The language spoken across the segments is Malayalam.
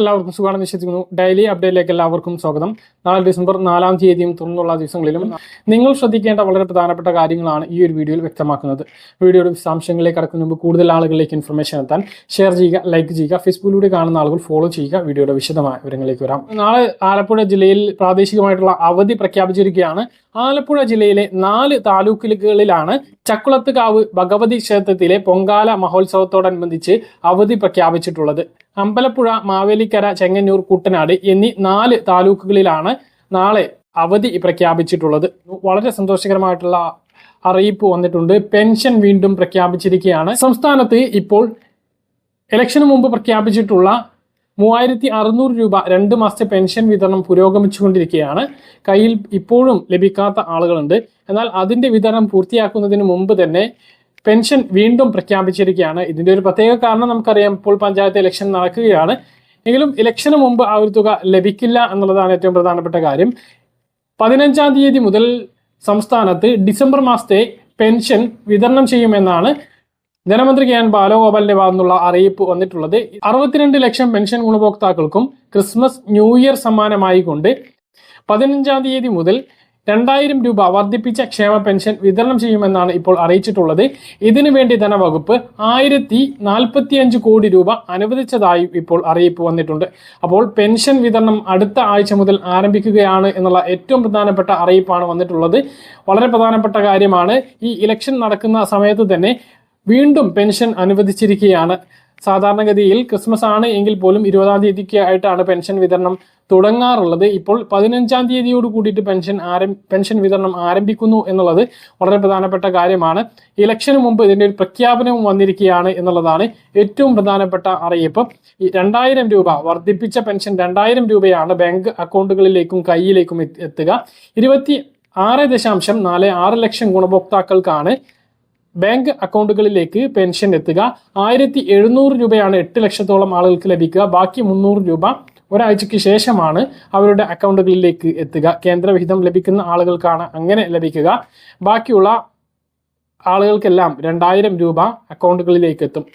എല്ലാവർക്കും സുഖമാണെന്ന് വിശ്വസിക്കുന്നു. ഡെയിലി അപ്ഡേറ്റിലേക്ക് എല്ലാവർക്കും സ്വാഗതം. നാളെ ഡിസംബർ നാലാം തീയതിയും തുടർന്നുള്ള ദിവസങ്ങളിലും നിങ്ങൾ ശ്രദ്ധിക്കേണ്ട വളരെ പ്രധാനപ്പെട്ട കാര്യങ്ങളാണ് ഈ ഒരു വീഡിയോയിൽ വ്യക്തമാക്കുന്നത്. വീഡിയോയുടെ വിശദാംശങ്ങളിലേക്ക് കടക്കുന്ന മുമ്പ് കൂടുതൽ ആളുകളിലേക്ക് ഇൻഫർമേഷൻ എത്താൻ ഷെയർ ചെയ്യുക ലൈക്ക് ചെയ്യുക ഫേസ്ബുക്കിലൂടെ കാണുന്ന ആളുകൾ ഫോളോ ചെയ്യുക. വീഡിയോയുടെ വിശദമായ വിവരങ്ങളിലേക്ക് വരാം. നാളെ ആലപ്പുഴ ജില്ലയിൽ പ്രാദേശികമായിട്ടുള്ള അവധി പ്രഖ്യാപിച്ചിരിക്കുകയാണ്. ആലപ്പുഴ ജില്ലയിലെ നാല് താലൂക്കുകളിലാണ് ചക്കുളത്തുകാവ് ഭഗവതി ക്ഷേത്രത്തിലെ പൊങ്കാല മഹോത്സവത്തോടനുബന്ധിച്ച് അവധി പ്രഖ്യാപിച്ചിട്ടുള്ളത്. അമ്പലപ്പുഴ മാവേലിക്കര ചെങ്ങന്നൂർ കുട്ടനാട് എന്നീ നാല് താലൂക്കുകളിലാണ് നാളെ അവധി പ്രഖ്യാപിച്ചിട്ടുള്ളത്. വളരെ സന്തോഷകരമായിട്ടുള്ള അറിയിപ്പ് വന്നിട്ടുണ്ട്. പെൻഷൻ വീണ്ടും പ്രഖ്യാപിച്ചിരിക്കുകയാണ്. സംസ്ഥാനത്ത് ഇപ്പോൾ ഇലക്ഷന് മുമ്പ് പ്രഖ്യാപിച്ചിട്ടുള്ള മൂവായിരത്തി അറുന്നൂറ് രൂപ രണ്ട് മാസത്തെ പെൻഷൻ വിതരണം പുരോഗമിച്ചുകൊണ്ടിരിക്കുകയാണ്. കയ്യിൽ ഇപ്പോഴും ലഭിക്കാത്ത ആളുകളുണ്ട്. എന്നാൽ അതിന്റെ വിതരണം പൂർത്തിയാക്കുന്നതിന് മുമ്പ് തന്നെ പെൻഷൻ വീണ്ടും പ്രഖ്യാപിച്ചിരിക്കുകയാണ്. ഇതിന്റെ ഒരു പ്രത്യേക കാരണം നമുക്കറിയാം ഇപ്പോൾ പഞ്ചായത്ത് ഇലക്ഷൻ നടക്കുകയാണ്. എങ്കിലും ഇലക്ഷന് മുമ്പ് ആ ഒരു തുക ലഭിക്കില്ല എന്നുള്ളതാണ് ഏറ്റവും പ്രധാനപ്പെട്ട കാര്യം. പതിനഞ്ചാം തീയതി മുതൽ സംസ്ഥാനത്ത് ഡിസംബർ മാസത്തെ പെൻഷൻ വിതരണം ചെയ്യുമെന്നാണ് ധനമന്ത്രി കെ എൻ ബാലഗോപാലിന്റെ ഭാഗത്തു നിന്നുള്ള അറിയിപ്പ് വന്നിട്ടുള്ളത് അറുപത്തിരണ്ട് ലക്ഷം പെൻഷൻ ഗുണഭോക്താക്കൾക്കും ക്രിസ്മസ് ന്യൂ ഇയർ സമ്മാനമായി കൊണ്ട് പതിനഞ്ചാം തീയതി മുതൽ രണ്ടായിരം രൂപ വർദ്ധിപ്പിച്ച ക്ഷേമ പെൻഷൻ വിതരണം ചെയ്യുമെന്നാണ് ഇപ്പോൾ അറിയിച്ചിട്ടുള്ളത്. ഇതിനു വേണ്ടി ധനവകുപ്പ് ആയിരത്തി നാൽപ്പത്തി അഞ്ച് കോടി രൂപ അനുവദിച്ചതായും ഇപ്പോൾ അറിയിപ്പ് വന്നിട്ടുണ്ട്. അപ്പോൾ പെൻഷൻ വിതരണം അടുത്ത ആഴ്ച മുതൽ ആരംഭിക്കുകയാണ് എന്നുള്ള ഏറ്റവും പ്രധാനപ്പെട്ട അറിയിപ്പാണ് വന്നിട്ടുള്ളത്. വളരെ പ്രധാനപ്പെട്ട കാര്യമാണ് ഈ ഇലക്ഷൻ നടക്കുന്ന സമയത്ത് തന്നെ വീണ്ടും പെൻഷൻ അനുവദിച്ചിരിക്കുകയാണ്. സാധാരണഗതിയിൽ ക്രിസ്മസ് ആണ് എങ്കിൽ പോലും ഇരുപതാം തീയതിക്ക് ആയിട്ടാണ് പെൻഷൻ വിതരണം തുടങ്ങാറുള്ളത്. ഇപ്പോൾ പതിനഞ്ചാം തീയതിയോട് കൂടിയിട്ട് പെൻഷൻ ആരം പെൻഷൻ വിതരണം ആരംഭിക്കുന്നു എന്നുള്ളത് വളരെ പ്രധാനപ്പെട്ട കാര്യമാണ്. ഇലക്ഷന് മുമ്പ് ഇതിന്റെ ഒരു പ്രഖ്യാപനവും വന്നിരിക്കുകയാണ് എന്നുള്ളതാണ് ഏറ്റവും പ്രധാനപ്പെട്ട അറിയിപ്പ്. ഈ രണ്ടായിരം രൂപ വർദ്ധിപ്പിച്ച പെൻഷൻ രണ്ടായിരം രൂപയാണ് ബാങ്ക് അക്കൗണ്ടുകളിലേക്കും കയ്യിലേക്കും എത്തുക. ഇരുപത്തി ആറ് ദശാംശം നാല് ആറ് ലക്ഷം ഗുണഭോക്താക്കൾക്കാണ് ബാങ്ക് അക്കൗണ്ടുകളിലേക്ക് പെൻഷൻ എത്തുക. ആയിരത്തി എഴുന്നൂറ് രൂപയാണ് എട്ട് ലക്ഷത്തോളം ആളുകൾക്ക് ലഭിക്കുക. ബാക്കി മുന്നൂറ് രൂപ ഒരാഴ്ചയ്ക്ക് ശേഷമാണ് അവരുടെ അക്കൗണ്ടുകളിലേക്ക് എത്തുക. കേന്ദ്രവിഹിതം ലഭിക്കുന്ന ആളുകൾക്കാണ് അങ്ങനെ ലഭിക്കുക. ബാക്കിയുള്ള ആളുകൾക്കെല്ലാം രണ്ടായിരം രൂപ അക്കൗണ്ടുകളിലേക്ക് എത്തും.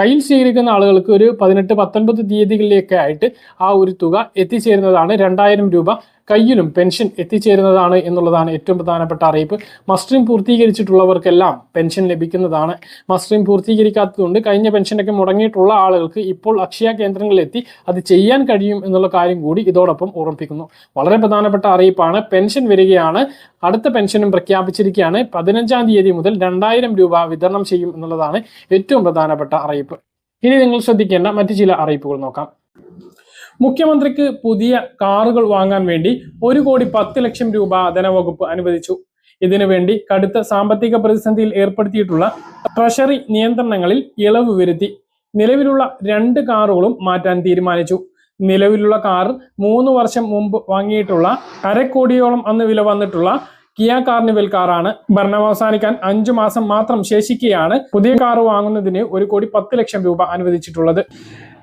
കയ്യിൽ സ്വീകരിക്കുന്ന ആളുകൾക്ക് ഒരു പതിനെട്ട് പത്തൊൻപത് തീയതികളിലേക്ക് ആയിട്ട് ആ ഒരു തുക എത്തിച്ചേരുന്നതാണ് രണ്ടായിരം രൂപ കയ്യിലും പെൻഷൻ എത്തിച്ചേരുന്നതാണ് എന്നുള്ളതാണ് ഏറ്റവും പ്രധാനപ്പെട്ട അറിയിപ്പ്. മസ്റ്ററിംഗ് പൂർത്തീകരിച്ചിട്ടുള്ളവർക്കെല്ലാം പെൻഷൻ ലഭിക്കുന്നതാണ് മസ്റ്ററിംഗ് പൂർത്തീകരിക്കാത്തതുകൊണ്ട് കഴിഞ്ഞ പെൻഷനൊക്കെ മുടങ്ങിയിട്ടുള്ള ആളുകൾക്ക് ഇപ്പോൾ അക്ഷയ കേന്ദ്രങ്ങളിലെത്തി അത് ചെയ്യാൻ കഴിയും എന്നുള്ള കാര്യം കൂടി ഇതോടൊപ്പം ഓർമ്മിപ്പിക്കുന്നു. വളരെ പ്രധാനപ്പെട്ട അറിയിപ്പാണ്. പെൻഷൻ വരികയാണ്. അടുത്ത പെൻഷനും പ്രഖ്യാപിച്ചിരിക്കുകയാണ്. പതിനഞ്ചാം തീയതി മുതൽ രണ്ടായിരം രൂപ വിതരണം ചെയ്യും എന്നുള്ളതാണ് ഏറ്റവും പ്രധാനപ്പെട്ട അറിയിപ്പ്. ഇനി നിങ്ങൾ ശ്രദ്ധിക്കേണ്ട മറ്റു ചില അറിയിപ്പുകൾ നോക്കാം. മുഖ്യമന്ത്രിക്ക് പുതിയ കാറുകൾ വാങ്ങാൻ വേണ്ടി ഒരു കോടി പത്ത് ലക്ഷം രൂപ ധനവകുപ്പ് അനുവദിച്ചു. ഇതിനുവേണ്ടി കടുത്ത സാമ്പത്തിക പ്രതിസന്ധിയിൽ ഏർപ്പെടുത്തിയിട്ടുള്ള ട്രഷറി നിയന്ത്രണങ്ങളിൽ ഇളവ് വരുത്തി നിലവിലുള്ള രണ്ട് കാറുകളും മാറ്റാൻ തീരുമാനിച്ചു. നിലവിലുള്ള കാർ മൂന്ന് വർഷം മുമ്പ് വാങ്ങിയിട്ടുള്ള അരക്കോടിയോളം അന്ന് വില വന്നിട്ടുള്ള കിയ കാർണിവൽ കാറാണ്. ഭരണം അവസാനിക്കാൻ അഞ്ചു മാസം മാത്രം ശേഷിക്കെയാണ് പുതിയ കാർ വാങ്ങുന്നതിന് ഒരു കോടി പത്ത് ലക്ഷം രൂപ അനുവദിച്ചിട്ടുള്ളത്.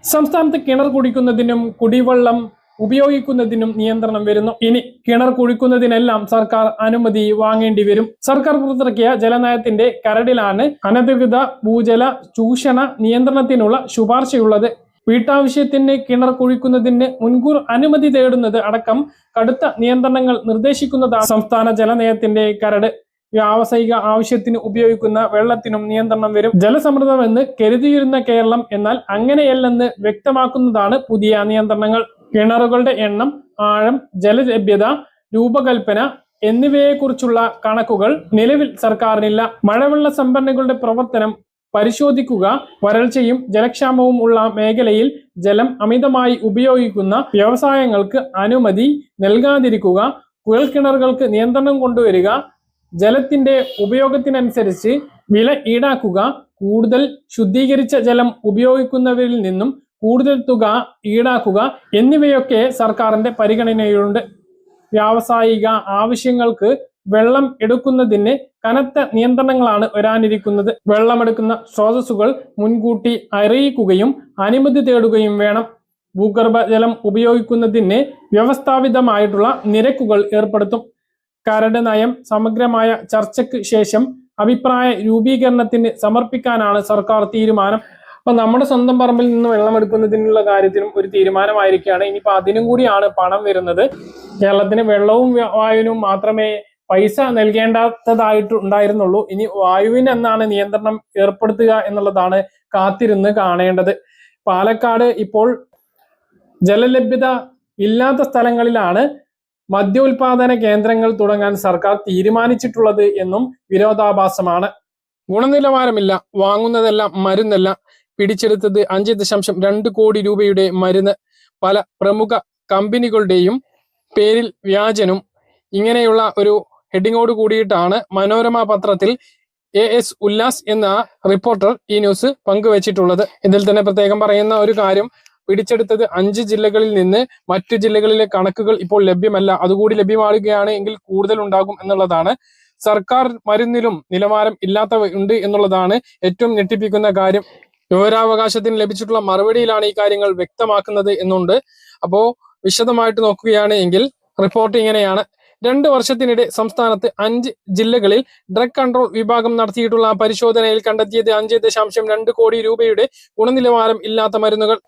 സംസ്ഥാനത്ത് കിണർ കുടിക്കുന്നതിനും കുടിവെള്ളം ഉപയോഗിക്കുന്നതിനും നിയന്ത്രണം വരുന്നു. ഇനി കിണർ കുഴിക്കുന്നതിനെല്ലാം സർക്കാർ അനുമതി വാങ്ങേണ്ടി വരും. സർക്കാർ പുറത്തിറക്കിയ ജലനയത്തിന്റെ കരടിലാണ് അനധികൃത ഭൂജല ചൂഷണ നിയന്ത്രണത്തിനുള്ള ശുപാർശയുള്ളത്. വീട്ടാവശ്യത്തിന് കിണർ കുഴിക്കുന്നതിന് മുൻകൂർ അനുമതി തേടുന്നത് അടക്കം കടുത്ത നിയന്ത്രണങ്ങൾ നിർദ്ദേശിക്കുന്നതാണ് സംസ്ഥാന ജലനയത്തിന്റെ കരട്. വ്യാവസായിക ആവശ്യത്തിന് ഉപയോഗിക്കുന്ന വെള്ളത്തിനും നിയന്ത്രണം വരും. ജലസമൃദ്ധമെന്ന് കരുതിയിരുന്ന കേരളം എന്നാൽ അങ്ങനെയല്ലെന്ന് വ്യക്തമാക്കുന്നതാണ് പുതിയ നിയന്ത്രണങ്ങൾ. കിണറുകളുടെ എണ്ണം ആഴം ജലലഭ്യത രൂപകൽപ്പന എന്നിവയെക്കുറിച്ചുള്ള കണക്കുകൾ നിലവിൽ സർക്കാരിനില്ല. മഴവെള്ള സംഭരണികളുടെ പ്രവർത്തനം പരിശോധിക്കുക വരൾച്ചയും ജലക്ഷാമവും ഉള്ള മേഖലയിൽ ജലം അമിതമായി ഉപയോഗിക്കുന്ന വ്യവസായങ്ങൾക്ക് അനുമതി നൽകാതിരിക്കുക കുഴൽക്കിണറുകൾക്ക് നിയന്ത്രണം കൊണ്ടുവരിക ജലത്തിന്റെ ഉപയോഗത്തിനനുസരിച്ച് വില ഈടാക്കുക കൂടുതൽ ശുദ്ധീകരിച്ച ജലം ഉപയോഗിക്കുന്നവരിൽ നിന്നും കൂടുതൽ തുക ഈടാക്കുക എന്നിവയൊക്കെ സർക്കാരിന്റെ പരിഗണനയിലുണ്ട്. വ്യാവസായിക ആവശ്യങ്ങൾക്ക് വെള്ളം എടുക്കുന്നതിന് കനത്ത നിയന്ത്രണങ്ങളാണ് വരാനിരിക്കുന്നത്. വെള്ളമെടുക്കുന്ന സ്രോതസ്സുകൾ മുൻകൂട്ടി അറിയിക്കുകയും അനുമതി തേടുകയും വേണം. ഭൂഗർഭജലം ഉപയോഗിക്കുന്നതിന് വ്യവസ്ഥാപിതമായിട്ടുള്ള നിരക്കുകൾ ഏർപ്പെടുത്തും. കരട് നയം സമഗ്രമായ ചർച്ചയ്ക്ക് ശേഷം അഭിപ്രായ രൂപീകരണത്തിന് സമർപ്പിക്കാനാണ് സർക്കാർ തീരുമാനം. അപ്പൊ നമ്മുടെ സ്വന്തം പറമ്പിൽ നിന്ന് വെള്ളം എടുക്കുന്നതിനുള്ള കാര്യത്തിനും ഒരു തീരുമാനമായിരിക്കുകയാണ്. ഇനിയിപ്പോ അതിനും കൂടിയാണ് പണം വരുന്നത്. കേരളത്തിന് വെള്ളവും വ്യ- വായുവിനും മാത്രമേ പൈസ നൽകേണ്ടാത്തതായിട്ട് ഉണ്ടായിരുന്നുള്ളൂ. ഇനി വായുവിന് എന്നാണ് നിയന്ത്രണം ഏർപ്പെടുത്തുക എന്നുള്ളതാണ് കാത്തിരുന്ന് കാണേണ്ടത്. പാലക്കാട് ഇപ്പോൾ ജലലഭ്യത ഇല്ലാത്ത സ്ഥലങ്ങളിലാണ് മദ്യോൽപാദന കേന്ദ്രങ്ങൾ തുടങ്ങാൻ സർക്കാർ തീരുമാനിച്ചിട്ടുള്ളത് എന്നും വിരോധാഭാസമാണ്. ഗുണനിലവാരമില്ല വാങ്ങുന്നതെല്ലാം മരുന്നല്ല. പിടിച്ചെടുത്തത് അഞ്ച് ദശാംശം രണ്ട് കോടി രൂപയുടെ മരുന്ന്. പല പ്രമുഖ കമ്പനികളുടെയും പേരിൽ വ്യാജനും ഇങ്ങനെയുള്ള ഒരു ഹെഡിങ്ങോട് കൂടിയിട്ടാണ് മനോരമ പത്രത്തിൽ എ എസ് ഉല്ലാസ് എന്ന റിപ്പോർട്ടർ ഈ ന്യൂസ് പങ്കുവച്ചിട്ടുള്ളത്. ഇതിൽ തന്നെ പ്രത്യേകം പറയുന്ന ഒരു കാര്യം പിടിച്ചെടുത്തത് അഞ്ച് ജില്ലകളിൽ നിന്ന് മറ്റു ജില്ലകളിലെ കണക്കുകൾ ഇപ്പോൾ ലഭ്യമല്ല. അതുകൂടി ലഭ്യമാകുകയാണ് എങ്കിൽ കൂടുതൽ ഉണ്ടാകും എന്നുള്ളതാണ്. സർക്കാർ മരുന്നിലും നിലവാരം ഇല്ലാത്തവ ഉണ്ട് എന്നുള്ളതാണ് ഏറ്റവും ഞെട്ടിപ്പിക്കുന്ന കാര്യം. വിവരാവകാശത്തിന് ലഭിച്ചിട്ടുള്ള മറുപടിയിലാണ് ഈ കാര്യങ്ങൾ വ്യക്തമാക്കുന്നത് എന്നുണ്ട്. അപ്പോ വിശദമായിട്ട് നോക്കുകയാണ് എങ്കിൽ റിപ്പോർട്ട് ഇങ്ങനെയാണ്. രണ്ട് വർഷത്തിനിടെ സംസ്ഥാനത്ത് അഞ്ച് ജില്ലകളിൽ ഡ്രഗ് കൺട്രോൾ വിഭാഗം നടത്തിയിട്ടുള്ള പരിശോധനയിൽ കണ്ടെത്തിയത് അഞ്ച് ദശാംശം രണ്ട് കോടി രൂപയുടെ ഗുണനിലവാരം ഇല്ലാത്ത മരുന്നുകൾ.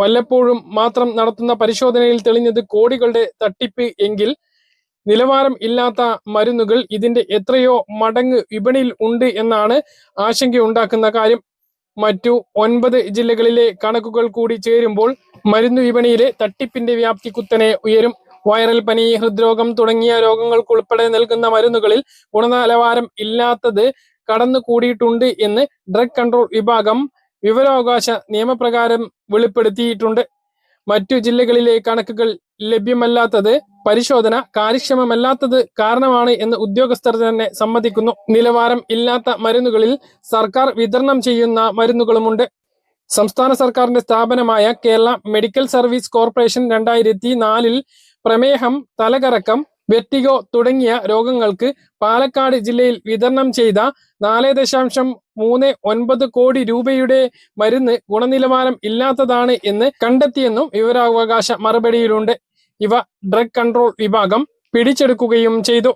വല്ലപ്പോഴും മാത്രം നടത്തുന്ന പരിശോധനയിൽ തെളിഞ്ഞത് കോടികളുടെ തട്ടിപ്പ് എങ്കിൽ നിലവാരം ഇല്ലാത്ത മരുന്നുകൾ ഇതിന്റെ എത്രയോ മടങ്ങ് വിപണിയിൽ ഉണ്ട് എന്നാണ് ആശങ്കയുണ്ടാക്കുന്ന കാര്യം. മറ്റു ഒൻപത് ജില്ലകളിലെ കണക്കുകൾ കൂടി ചേരുമ്പോൾ മരുന്ന് വിപണിയിലെ തട്ടിപ്പിന്റെ വ്യാപ്തി കുത്തനെ ഉയരും. വൈറൽ പനി ഹൃദ്രോഗം തുടങ്ങിയ രോഗങ്ങൾക്കുൾപ്പെടെ നൽകുന്ന മരുന്നുകളിൽ ഗുണനിലവാരം ഇല്ലാത്തത് കടന്നു കൂടിയിട്ടുണ്ട് എന്ന് ഡ്രഗ് കൺട്രോൾ വിഭാഗം വിവരാവകാശ നിയമപ്രകാരം വെളിപ്പെടുത്തിയിട്ടുണ്ട്. മറ്റു ജില്ലകളിലെ കണക്കുകൾ ലഭ്യമല്ലാത്തത് പരിശോധന കാര്യക്ഷമമല്ലാത്തത് കാരണമാണ് എന്ന് ഉദ്യോഗസ്ഥർ തന്നെ സമ്മതിക്കുന്നു. നിലവാരം ഇല്ലാത്ത മരുന്നുകളിൽ സർക്കാർ വിതരണം ചെയ്യുന്ന മരുന്നുകളുമുണ്ട്. സംസ്ഥാന സർക്കാരിന്റെ സ്ഥാപനമായ കേരള മെഡിക്കൽ സർവീസ് കോർപ്പറേഷൻ രണ്ടായിരത്തി നാലിൽ പ്രമേഹം തലകറക്കം വെറ്റിഗോ തുടങ്ങിയ രോഗങ്ങൾക്ക് പാലക്കാട് ജില്ലയിൽ വിതരണം ചെയ്ത നാല് ദശാംശം മൂന്ന് ഒൻപത് കോടി രൂപയുടെ മരുന്ന് ഗുണനിലവാരം ഇല്ലാത്തതാണ് എന്ന് കണ്ടെത്തിയെന്നും വിവരാവകാശ മറുപടിയിലുണ്ട്. ഇവ ഡ്രഗ് കൺട്രോൾ വിഭാഗം പിടിച്ചെടുക്കുകയും ചെയ്തു.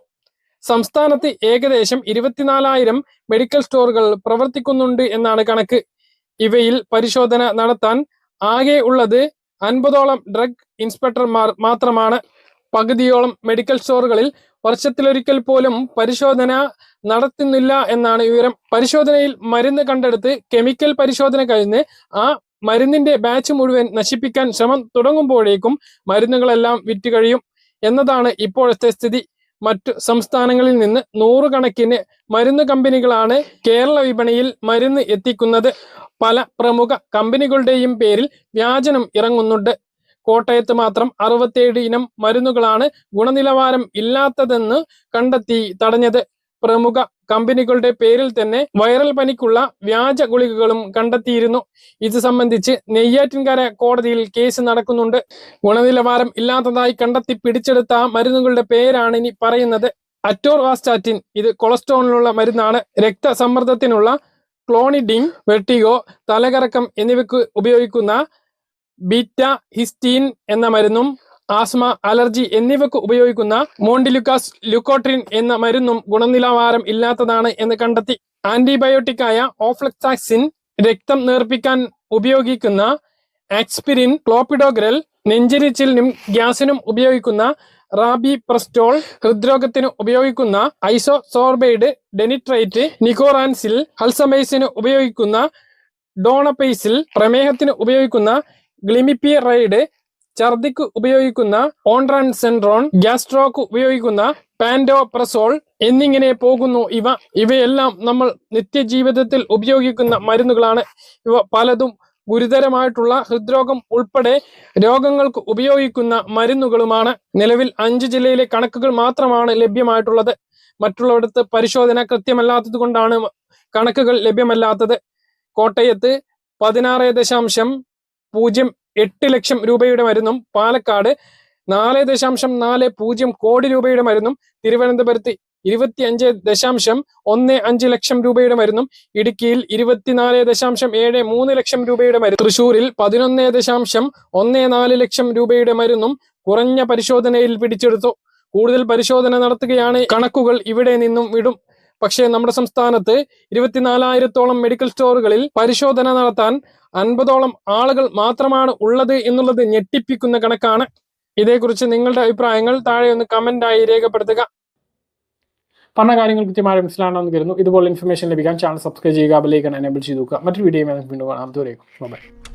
സംസ്ഥാനത്ത് ഏകദേശം ഇരുപത്തിനാലായിരം മെഡിക്കൽ സ്റ്റോറുകൾ പ്രവർത്തിക്കുന്നുണ്ട് എന്നാണ് കണക്ക്. ഇവയിൽ പരിശോധന നടത്താൻ ആകെ ഉള്ളത് അൻപതോളം ഡ്രഗ് ഇൻസ്പെക്ടർമാർ മാത്രമാണ്. പകുതിയോളം മെഡിക്കൽ സ്റ്റോറുകളിൽ വർഷത്തിലൊരിക്കൽ പോലും പരിശോധന നടത്തുന്നില്ല എന്നാണ് വിവരം. പരിശോധനയിൽ മരുന്ന് കണ്ടെടുത്ത് കെമിക്കൽ പരിശോധന കഴിഞ്ഞ് ആ മരുന്നിന്റെ ബാച്ച് മുഴുവൻ നശിപ്പിക്കാൻ ശ്രമം തുടങ്ങുമ്പോഴേക്കും മരുന്നുകളെല്ലാം വിറ്റ് കഴിയും എന്നതാണ് ഇപ്പോഴത്തെ സ്ഥിതി. മറ്റു സംസ്ഥാനങ്ങളിൽ നിന്ന് നൂറുകണക്കിന് മരുന്ന് കമ്പനികളാണ് കേരള വിപണിയിൽ മരുന്ന് എത്തിക്കുന്നത്. പല പ്രമുഖ കമ്പനികളുടെയും പേരിൽ വ്യാജനം ഇറങ്ങുന്നുണ്ട്. കോട്ടയത്ത് മാത്രം അറുപത്തേഴ് ഇനം മരുന്നുകളാണ് ഗുണനിലവാരം ഇല്ലാത്തതെന്ന് കണ്ടെത്തി തടഞ്ഞത്. പ്രമുഖ കമ്പനികളുടെ പേരിൽ തന്നെ വൈറൽ പനിക്കുള്ള വ്യാജ ഗുളികകളും കണ്ടെത്തിയിരുന്നു. ഇത് സംബന്ധിച്ച് നെയ്യാറ്റിൻകര കോടതിയിൽ കേസ് നടക്കുന്നുണ്ട്. ഗുണനിലവാരം ഇല്ലാത്തതായി കണ്ടെത്തി പിടിച്ചെടുത്ത മരുന്നുകളുടെ പേരാണ് ഇനി പറയുന്നത്. അറ്റോർവാസ്റ്റാറ്റിൻ ഇത് കൊളസ്ട്രോളിനുള്ള മരുന്നാണ്. രക്തസമ്മർദ്ദത്തിനുള്ള ക്ലോണിഡിങ് വെർട്ടിഗോ തലകറക്കം എന്നിവയ്ക്ക് ഉപയോഗിക്കുന്ന ബീറ്റ ഹിസ്റ്റീൻ എന്ന മരുന്നും ആസ്മ അലർജി എന്നിവയ്ക്ക് ഉപയോഗിക്കുന്ന മോണ്ടിലുക്കാസ് ലുക്കോട്രിൻ എന്ന മരുന്നും ഗുണനിലവാരം ഇല്ലാത്തതാണ് എന്ന് കണ്ടെത്തി. ആന്റിബയോട്ടിക്കായ ഓഫ്ലക്സാക്സിൻ രക്തം നേർപ്പിക്കാൻ ഉപയോഗിക്കുന്ന ആക്സ്പിരിൻ ക്ലോപ്പിഡോഗ്രൽ നെഞ്ചിരിച്ചിലിനും ഗ്യാസിനും ഉപയോഗിക്കുന്ന റാബി പ്രസ്റ്റോൾ ഹൃദ്രോഗത്തിന് ഉപയോഗിക്കുന്ന ഐസോസോർബൈഡ് ഡെനിട്രൈറ്റ് നിക്കോറാൻസിൽ ഹൽസമൈസിന് ഉപയോഗിക്കുന്ന ഡോണപൈസിൽ പ്രമേഹത്തിന് ഉപയോഗിക്കുന്ന ഗ്ലിമിപ്പിറൈഡ് ഛർദിക്ക് ഉപയോഗിക്കുന്ന ഓൺട്രാൻസെൻട്രോൺ ഗ്യാസ്ട്രോക്ക് ഉപയോഗിക്കുന്ന പാൻഡോപ്രസോൾ എന്നിങ്ങനെ പോകുന്നു. ഇവ ഇവയെല്ലാം നമ്മൾ നിത്യജീവിതത്തിൽ ഉപയോഗിക്കുന്ന മരുന്നുകളാണ്. ഇവ പലതും ഗുരുതരമായിട്ടുള്ള ഹൃദ്രോഗം ഉൾപ്പെടെ രോഗങ്ങൾക്ക് ഉപയോഗിക്കുന്ന മരുന്നുകളുമാണ്. നിലവിൽ അഞ്ച് ജില്ലയിലെ കണക്കുകൾ മാത്രമാണ് ലഭ്യമായിട്ടുള്ളത്. മറ്റുള്ളവടത്ത് പരിശോധന കൃത്യമല്ലാത്തത് കൊണ്ടാണ് കണക്കുകൾ ലഭ്യമല്ലാത്തത്. കോട്ടയത്ത് പതിനാറ് ദശാംശം പൂജ്യം എട്ട് ലക്ഷം രൂപയുടെ മരുന്നും പാലക്കാട് നാല് ദശാംശം നാല് പൂജ്യം കോടി രൂപയുടെ മരുന്നും തിരുവനന്തപുരത്ത് ഇരുപത്തി അഞ്ച് ദശാംശം ഒന്ന് അഞ്ച് ലക്ഷം രൂപയുടെ മരുന്നും ഇടുക്കിയിൽ ഇരുപത്തിനാല് ദശാംശം ഏഴ് മൂന്ന് ലക്ഷം രൂപയുടെ മരുന്ന് തൃശൂരിൽ പതിനൊന്ന് ദശാംശം ഒന്ന് നാല് ലക്ഷം രൂപയുടെ മരുന്നും കുറഞ്ഞ പരിശോധനയിൽ പിടിച്ചെടുത്തു. കൂടുതൽ പരിശോധന നടത്തുകയാണ്. കണക്കുകൾ ഇവിടെ നിന്നും വിടും. പക്ഷേ നമ്മുടെ സംസ്ഥാനത്ത് ഇരുപത്തിനാലായിരത്തോളം മെഡിക്കൽ സ്റ്റോറുകളിൽ പരിശോധന നടത്താൻ അൻപതോളം ആളുകൾ മാത്രമാണ് ഉള്ളത് എന്നുള്ളത് ഞെട്ടിപ്പിക്കുന്ന കണക്കാണ്. ഇതേക്കുറിച്ച് നിങ്ങളുടെ അഭിപ്രായങ്ങൾ താഴെ ഒന്ന് കമന്റായി രേഖപ്പെടുത്തുക. പറഞ്ഞ കാര്യങ്ങൾ കൃത്യമായി മനസ്സിലാണെന്ന് കരുതുന്നു. ഇതുപോലെ ഇൻഫർമേഷൻ ലഭിക്കാൻ ചാനൽ സബ്സ്ക്രൈബ് ചെയ്യുക ബെല്ലൈക്കൺ എനേബിൾ ചെയ്തു നോക്കുക മറ്റൊരു വീഡിയോ വീണ്ടും കാണാം. ദൂരേക്കും